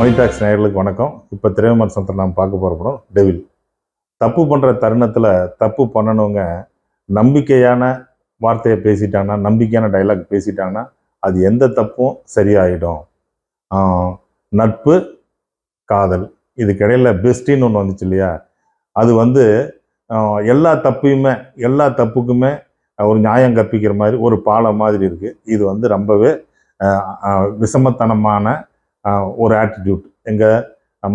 மணிடாக்ஸ் நேயர்களுக்கு வணக்கம். இப்போ திரைவிமர்சனத்தில் நாம் பார்க்க போகிற படம் டெவில். தப்பு பண்ணுற தருணத்தில் தப்பு பண்ணணுங்க. நம்பிக்கையான வார்த்தையை பேசிட்டாங்கன்னா நம்பிக்கையான டைலாக் பேசிட்டாங்கன்னா அது எந்த தப்பும் சரியாயிடும். நட்பு காதல். இதுக்கிடையில் பெஸ்டின்னு ஒன்று வந்துச்சு இல்லையா? அது வந்து எல்லா தப்பையுமே எல்லா தப்புக்குமே ஒரு நியாயம் கற்பிக்கிற மாதிரி ஒரு பாலம் மாதிரி இருக்குது இது வந்து ரொம்பவே விஷமத்தனமான ஒரு ஆட்டிடியூட் எங்கள்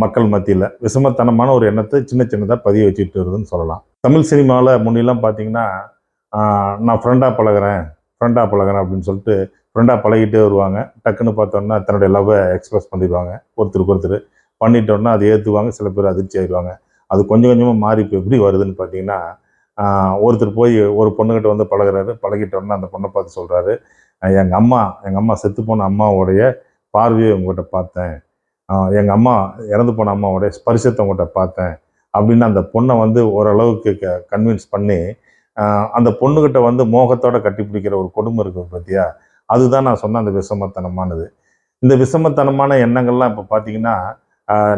மக்கள் மத்தியில் விஷமத்தனமான ஒரு எண்ணத்தை சின்ன சின்னதாக பதிய வச்சுட்டு வருதுன்னு சொல்லலாம். தமிழ் சினிமாவில் முன்னெல்லாம் பார்த்தீங்கன்னா நான் ஃப்ரெண்டாக பழகுறேன் ஃப்ரெண்டாக பழகுறேன் அப்படின்னு சொல்லிட்டு ஃப்ரெண்டாக பழகிட்டே வருவாங்க. டக்குன்னு பார்த்தோன்னா தன்னுடைய லவ்வை எக்ஸ்பிரஸ் பண்ணிடுவாங்க. ஒருத்தருக்கு ஒருத்தர் பண்ணிட்டோன்னா அதை ஏற்றுவாங்க சில பேர் அதிர்ச்சி ஆயிடுவாங்க. அது கொஞ்சம் கொஞ்சமாக மாறி இப்போ எப்படி வருதுன்னு பார்த்தீங்கன்னா ஒருத்தர் போய் ஒரு பொண்ணுக்கிட்ட வந்து பழகுறாரு. பழகிட்டோன்னா அந்த பொண்ணை பார்த்து சொல்கிறாரு எங்கள் அம்மா எங்கள் அம்மா செத்து போன அம்மாவோடைய பார்வையை உங்கள்கிட்ட பார்த்தேன். எங்கள் அம்மா இறந்து போன அம்மாவோடைய ஸ்பரிசத்தை உங்கள்கிட்ட பார்த்தேன். அப்படின்னு அந்த பொண்ணை வந்து ஓரளவுக்கு க கன்வின்ஸ் பண்ணி அந்த பொண்ணுகிட்ட வந்து மோகத்தோட கட்டிப்பிடிக்கிற ஒரு கொடுமை இருக்குது பார்த்தியா அதுதான் நான் சொன்ன அந்த விஷமத்தனமானது. இந்த விஷமத்தனமான எண்ணங்கள்லாம் இப்போ பார்த்தீங்கன்னா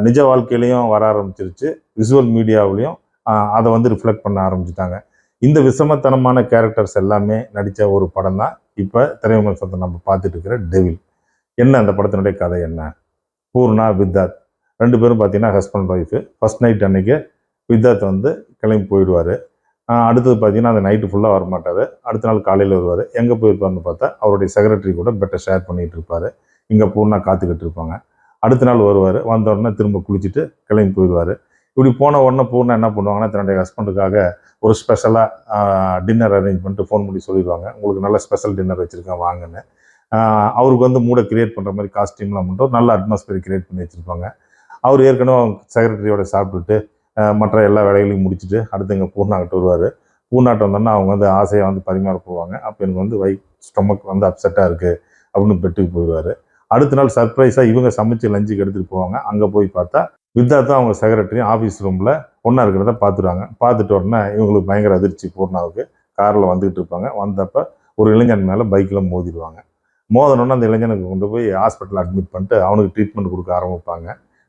நிஜ வாழ்க்கையிலையும் வர ஆரம்பிச்சிருச்சு. விசுவல் மீடியாவிலையும் அதை வந்து ரிஃப்ளெக்ட் பண்ண ஆரம்பிச்சிட்டாங்க. இந்த விஷமத்தனமான கேரக்டர்ஸ் எல்லாமே நடித்த ஒரு படம் தான் இப்போ திரைவிமர்சனத்தை நம்ம பார்த்துட்டு இருக்கிற டெவில் என்ன அந்த படத்தினுடைய கதை என்ன? பூர்ணா வித்தாத் ரெண்டு பேரும் பார்த்தீங்கன்னா ஹஸ்பண்ட் ஒய்ஃபு ஃபர்ஸ்ட் நைட் அன்றைக்கி வித்தாத் வந்து கிளம்பி போயிடுவார். அடுத்தது பார்த்தீங்கன்னா அந்த நைட்டு ஃபுல்லாக வரமாட்டார். அடுத்த நாள் காலையில் வருவார். எங்கே போயிருப்பாருன்னு பார்த்தா அவருடைய செக்ரட்டரி கூட பெட்டர் ஷேர் பண்ணிகிட்டு இருப்பார். இங்கே பூர்ணா காத்துக்கிட்டு இருப்பாங்க. அடுத்த நாள் வருவார். வந்த உடனே திரும்ப குளிச்சுட்டு கிளம்பி போயிடுவார். இப்படி போன உடனே பூர்ணா என்ன பண்ணுவாங்கன்னா தன்னுடைய ஹஸ்பண்டுக்காக ஒரு ஸ்பெஷலாக டின்னர் அரேஞ்ச் பண்ணிட்டு ஃபோன் பண்ணி சொல்லிடுவாங்க. உங்களுக்கு நல்ல ஸ்பெஷல் டின்னர் வச்சுருக்கேன் வாங்கன்னு. அவருக்கு வந்து மூடை கிரியேட் பண்ணுற மாதிரி காஸ்டியூம்லாம் பண்ணிட்டு நல்ல அட்மாஸ்பியர் கிரியேட் பண்ணி வச்சுருப்பாங்க. அவர் ஏற்கனவே அவங்க செக்ரட்டரியோட சாப்பிட்டுட்டு மற்ற எல்லா வேலைகளையும் முடிச்சுட்டு அடுத்து இங்கே பூர்ணாகிட்ட வருவார். பூர்ணாட்ட வந்தோன்னா அவங்க வந்து ஆசையாக வந்து பரிமாற போவாங்க. அப்போ எனக்கு வந்து வை ஸ்டொமக் வந்து அப்செட்டாக இருக்குது அப்படின்னு பெட்டுக்கு போயிடுவார். அடுத்த நாள் சர்ப்ரைஸாக இவங்க சமைச்சு லஞ்சுக்கு எடுத்துகிட்டு போவாங்க. அங்கே போய் பார்த்தா வித்தாத்தும் அவங்க செக்ரட்டரியும் ஆஃபீஸ் ரூமில் ஒன்றா இருக்கிறத பார்த்துருவாங்க பார்த்துட்டு உடனே இவங்களுக்கு பயங்கர அதிர்ச்சி பூர்ணாவுக்கு காரில் வந்துக்கிட்டு இருப்பாங்க. வந்தப்போ ஒரு இளைஞன் மேலே பைக்கில் மோதிடுவாங்க. மோதனோடனே அந்த இளைஞனுக்கு கொண்டு போய் ஹாஸ்பிட்டலில் அட்மிட் பண்ணிட்டு அவனுக்கு ட்ரீட்மெண்ட் கொடுக்க ஆரம்பிப்பாங்க.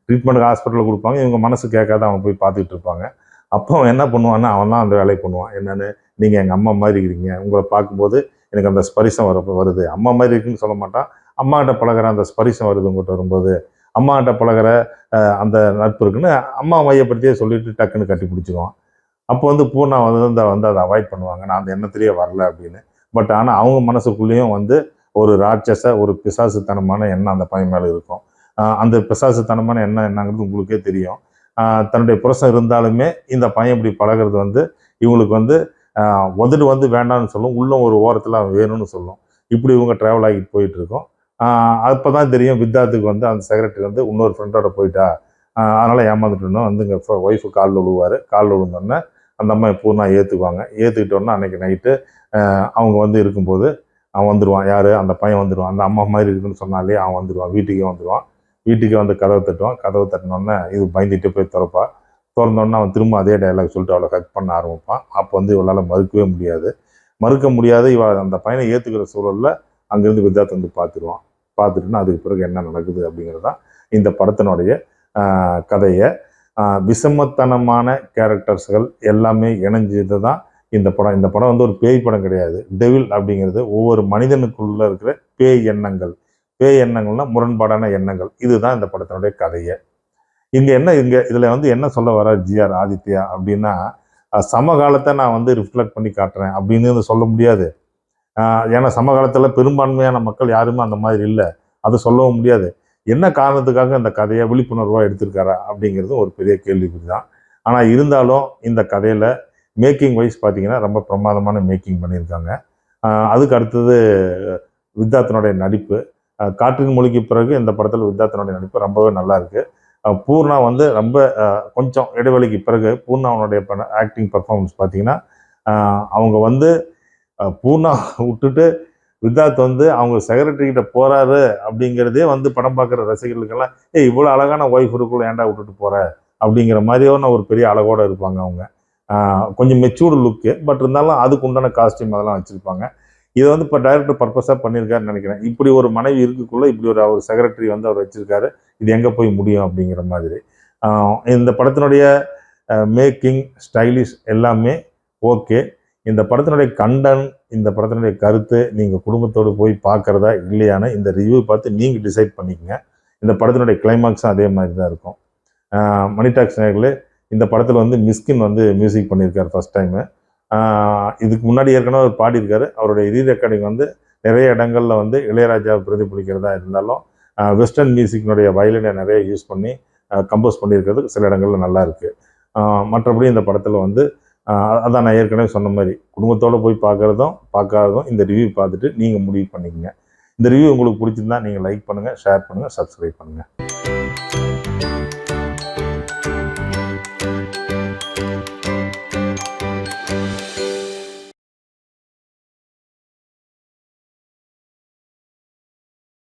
ட்ரீட்மெண்ட்டுக்கு ஹாஸ்பிட்டலில் கொடுப்பாங்க. இவங்க மனசு கேட்காத அவன் போய் பார்த்துட்டு இருப்பாங்க. அப்போ அவன் என்ன பண்ணுவான்னா அவன் தான் அந்த வேலையை பண்ணுவான். என்னென்னு நீங்கள் எங்கள் அம்மா மாதிரி இருக்கிறீங்க. உங்களை பார்க்கும்போது எனக்கு அந்த ஸ்பரிசம் வர வருது. அம்மா மாதிரி இருக்குன்னு சொல்ல மாட்டான். அம்மாகிட்ட பழகுற அந்த ஸ்பரிசம் வருது உங்கள்கிட்ட வரும்போது. அம்மாகிட்ட பழகுற அந்த நட்பு இருக்குன்னு அம்மா மையப்படுத்தியே சொல்லிட்டு டக்குன்னு கட்டி பிடிச்சிடுவான் அப்போ வந்து பூர்ணா வந்து அந்த வந்து அதை அவாய்ட் பண்ணுவாங்க. நான் அந்த எண்ணத்திலேயே வரல அப்படின்னு. பட் ஆனால் அவங்க மனசுக்குள்ளேயும் வந்து ஒரு ராட்சச ஒரு பிசாசுத்தனமான எண்ணம் அந்த பையன் மேலே இருக்கும். அந்த பிசாசுத்தனமான எண்ணம் என்னங்கிறது உங்களுக்கே தெரியும். தன்னுடைய புரசம் இருந்தாலுமே இந்த பையன் இப்படி பழகுறது வந்து இவங்களுக்கு வந்து ஆஹ் உதடு வந்து வேண்டாம்னு சொல்லும். உள்ளே ஒரு ஓரத்தில் வேணும்னு சொல்லும். இப்படி இவங்க ட்ராவல் ஆகிட்டு போயிட்டு இருக்கோம். அப்போ தான் தெரியும் வித்தாத்துக்கு வந்து அந்த செக்ரட்டரி வந்து இன்னொரு ஃப்ரெண்டோட போயிட்டா. அதனால் அதனால வந்து இங்கே ஒய்ஃபு காலில் விழுவார் காலில் விழுந்தோடனே அந்த அம்மா பூர்ணா ஏற்றுக்குவாங்க ஏற்றுக்கிட்டோன்னா அன்னைக்கு நைட்டு அவங்க வந்து இருக்கும்போது அவன் வந்துடுவான் யார்? அந்த பையன் வந்துடுவான் அந்த அம்மா மாதிரி இருக்குன்னு சொன்னாலே அவன் வந்துடுவான் வீட்டுக்கே வந்துடுவான் வீட்டுக்கே வந்து கதவை தட்டுவான். கதவை தட்டினோடனே இது பயந்துட்டு போய் திறப்பா. திறந்தோடனே அவன் திரும்ப அதே டைலாக் சொல்லிட்டு அவளை ஹக் பண்ண ஆரம்பிப்பான். அப்போ வந்து இவளால் மறுக்கவே முடியாது. மறுக்க முடியாது. இவ அந்த பையனை ஏற்றுக்கிற சூழலில் அங்கேருந்து வித்தாத் வந்து பார்த்துருவான் பார்த்துட்டுன்னா அதுக்கு பிறகு என்ன நடக்குது அப்படிங்கிறது தான் இந்த படத்தினுடைய கதையை விஷமத்தனமான கேரக்டர்ஸ்கள் எல்லாமே இணைஞ்சது தான் இந்த படம் இந்த படம் வந்து ஒரு பேய் படம் கிடையாது. டெவில் அப்படிங்கிறது ஒவ்வொரு மனிதனுக்குள்ள இருக்கிற பேய் எண்ணங்கள். பேய் எண்ணங்கள்னா முரண்பாடான எண்ணங்கள். இதுதான் இந்த படத்தினுடைய கதையை. இங்கே என்ன இங்கே இதில் வந்து என்ன சொல்ல வர ஜிஆர் ஆதித்யா அப்படின்னா சமகாலத்தை நான் வந்து ரிஃப்ளெக்ட் பண்ணி காட்டுறேன் அப்படின்னு வந்து சொல்ல முடியாது. ஏன்னா சமகாலத்தில் பெரும்பான்மையான மக்கள் யாருமே அந்த மாதிரி இல்லை. அது சொல்லவும் முடியாது. என்ன காரணத்துக்காக இந்த கதையை விழிப்புணர்வாக எடுத்திருக்காரா அப்படிங்கிறது ஒரு பெரிய கேள்விக்குறி தான் ஆனால் இருந்தாலும் இந்த கதையில் மேக்கிங் வைஸ் பார்த்தீங்கன்னா ரொம்ப பிரமாதமான மேக்கிங் பண்ணியிருக்காங்க. அதுக்கு அடுத்தது வித்தாத்தினுடைய நடிப்பு. காற்றின் மொழிக்கு பிறகு இந்த படத்தில் வித்தாத்தினுடைய நடிப்பு ரொம்பவே நல்லா இருக்குது பூர்ணா வந்து ரொம்ப கொஞ்சம் இடைவெளிக்கு பிறகு பூர்ணாவுடைய ஆக்டிங் பர்ஃபார்மன்ஸ் பார்த்தீங்கன்னா அவங்க வந்து பூர்ணா விட்டுட்டு வித்தார்த் வந்து அவங்க செக்ரட்டரிக்கிட்ட போகிறாரு அப்படிங்கிறதே வந்து படம் பார்க்குற ரசிகர்களுக்கெல்லாம் ஏய் இவ்வளோ அழகான ஒய்ஃப் இருக்குள்ள ஏன்டா விட்டுட்டு போகிற அப்படிங்கிற மாதிரியான ஒரு பெரிய அழகோடு இருப்பாங்க அவங்க. கொஞ்சம் மெச்சூர்டு லுக்கு பட் இருந்தாலும் அதுக்கு உண்டான காஸ்டியூம் அதெல்லாம் வச்சுருப்பாங்க. இதை வந்து இப்போ டைரக்டர் பர்பஸாக பண்ணியிருக்காருன்னு நினைக்கிறேன். இப்படி ஒரு மனைவி இருக்குக்குள்ளே இப்படி ஒரு அவர் செக்ரட்டரி வந்து அவர் வச்சுருக்காரு. இது எங்கே போய் முடியும் அப்படிங்கிற மாதிரி. இந்த படத்தினுடைய மேக்கிங் ஸ்டைலிஷ் எல்லாமே ஓகே இந்த படத்தினுடைய கண்டன் இந்த படத்தினுடைய கருத்து நீங்கள் குடும்பத்தோடு போய் பார்க்குறதா இல்லையான்னு இந்த ரிவ்யூ பார்த்து நீங்கள் டிசைட் பண்ணிக்கங்க. இந்த படத்தினுடைய கிளைமாக்ஸும் அதே மாதிரி தான் இருக்கும். மணி மணிடாக்ஸ் நேர்களே இந்த படத்தில் வந்து மிஸ்கின் வந்து மியூசிக் பண்ணியிருக்காரு ஃபர்ஸ்ட் டைமு இதுக்கு முன்னாடி ஏற்கனவே அவர் பாடியிருக்காரு. அவருடைய ரீ ரெக்கார்டிங் வந்து நிறைய இடங்களில் வந்து இளையராஜாவை பிரதிபலிக்கிறதா இருந்தாலும் வெஸ்டர்ன் மியூசிக்னுடைய வயலினை நிறைய யூஸ் பண்ணி கம்போஸ் பண்ணியிருக்கிறது சில இடங்களில் நல்லா இருக்குது மற்றபடி இந்த படத்தில் வந்து அதான் நான் ஏற்கனவே சொன்ன மாதிரி குடும்பத்தோடு போய் பார்க்குறதும் பார்க்காததும் இந்த ரிவ்யூ பார்த்துட்டு நீங்கள் முடிவு பண்ணிக்கங்க. இந்த ரிவ்யூ உங்களுக்கு பிடிச்சிருந்தா நீங்கள் லைக் பண்ணுங்கள் ஷேர் பண்ணுங்கள் சப்ஸ்கிரைப் பண்ணுங்கள்